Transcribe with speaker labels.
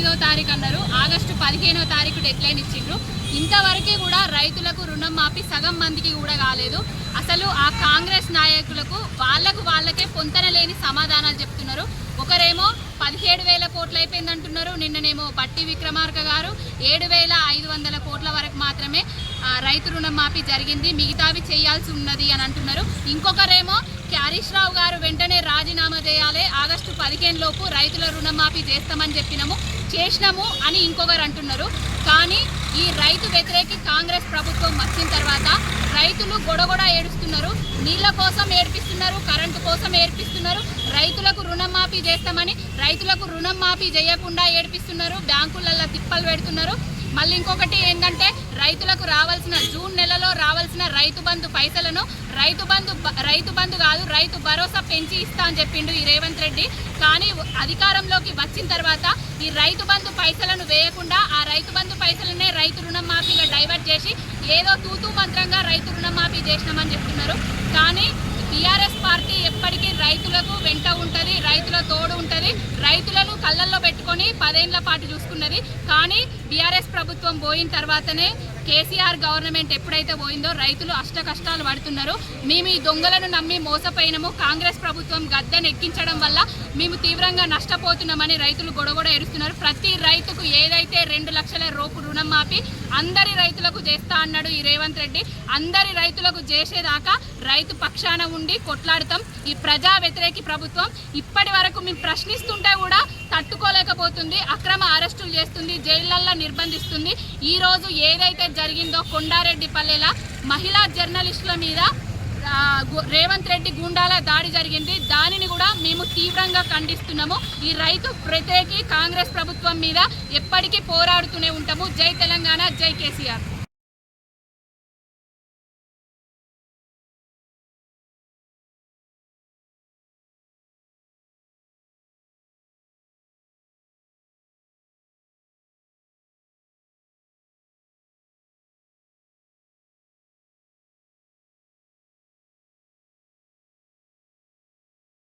Speaker 1: తొమ్మిదో తారీఖు అన్నారు. ఆగస్టు పదిహేనో తారీఖు డెడ్లైన్ ఇచ్చిండ్రు. ఇంతవరకు కూడా రైతులకు రుణం మాఫీ సగం మందికి కూడా కాలేదు. అసలు ఆ కాంగ్రెస్ నాయకులకు వాళ్ళకు వాళ్ళకే పొంతన లేని సమాధానాలు చెప్తున్నారు. ఒకరేమో పదిహేడు వేల కోట్లు అయిపోయింది అంటున్నారు నిన్ననేమో బట్టి విక్రమార్క గారు ఏడు వేల ఐదు వందల కోట్ల వరకు మాత్రమే ఆ, రైతు రుణం మాఫీ జరిగింది. మిగతావి చేయాల్సి ఉన్నది అని అంటున్నారు. ఇంకొకరేమో హరీష్ రావు గారు వెంటనే రాజీనామా చేయాలి. ఆగస్టు పదిహేను లోపు రైతుల రుణమాఫీ చేస్తామని చెప్పినాము. చేసినాము అని ఇంకొకరు అంటున్నారు. కానీ ఈ రైతు వ్యతిరేకి కాంగ్రెస్ ప్రభుత్వం వచ్చిన తర్వాత రైతులు గొడగొడ ఏడుస్తున్నారు. నీళ్ళ కోసం ఏడ్పిస్తున్నారు కరెంటు కోసం ఏడ్పిస్తున్నారు. రైతులకు రుణమాఫీ చేస్తామని రైతులకు రుణం మాఫీ చేయకుండా ఏడిపిస్తున్నారు. బ్యాంకులలో తిప్పలు పెడుతున్నారు. మళ్ళీ ఇంకొకటి ఏంటంటే రైతులకు రావాల్సిన జూన్ నెలలో రావాల్సిన రైతు బంధు పైసలను రైతు బంధు రైతు బంధు కాదు రైతు భరోసా పెంచి ఇస్తా అని చెప్పిండు ఈ రేవంత్ రెడ్డి. కానీ అధికారంలోకి వచ్చిన తర్వాత ఈ రైతు బంధు పైసలను వేయకుండా ఆ రైతు బంధు పైసలనే రైతు రుణమాఫీగా డైవర్ట్ చేసి ఏదో తూతూ మంత్రంగా రైతు రుణమాఫీ చేసినామని చెప్తున్నారు. కానీ టీఆర్ఎస్ పార్టీ ఎప్పటికీ రైతులకు వెంట ఉంటుంది రైతుల తోడు ఉంటుంది రైతులను కళ్ళల్లో పెట్టుకొని పదేళ్ళ పాటు చూసుకున్నది. కానీ బీఆర్ఎస్ ప్రభుత్వం పోయిన తర్వాతనే కేసీఆర్ గవర్నమెంట్ ఎప్పుడైతే పోయిందో రైతులు అష్ట కష్టాలు పడుతున్నారు. మేము ఈ దొంగలను నమ్మి మోసపోయినము. కాంగ్రెస్ ప్రభుత్వం గద్దెను ఎక్కించడం వల్ల మేము తీవ్రంగా నష్టపోతున్నామని రైతులు గొడగొడ ఎరుస్తున్నారు ప్రతి రైతుకు ఏదైతే రెండు లక్షల రూపు రుణం మాపి అందరి రైతులకు చేస్తా అన్నాడు ఈ రేవంత్ రెడ్డి. అందరి రైతులకు చేసేదాకా రైతు పక్షాన ఉండి కొట్లాడతాం. ఈ ప్రజా వ్యతిరేకి ప్రభుత్వం ఇప్పటి వరకు మేము ప్రశ్నిస్తుంటే కూడా తట్టుకోలేకపోతుంది. అక్రమ అరెస్టులు చేస్తుంది జైళ్ళల్లో నిర్బంధిస్తుంది. ఈరోజు ఏదైతే జరిగిందో కొండారెడ్డి పల్లెల మహిళా జర్నలిస్టుల మీద రేవంత్ రెడ్డి గుండాల దాడి జరిగింది. దానిని కూడా మేము తీవ్రంగా ఖండిస్తున్నాము. ఈ రైతు ప్రత్యేకి కాంగ్రెస్ ప్రభుత్వం మీద ఎప్పటికీ పోరాడుతూనే ఉంటాము. జై తెలంగాణ జై కేసీఆర్.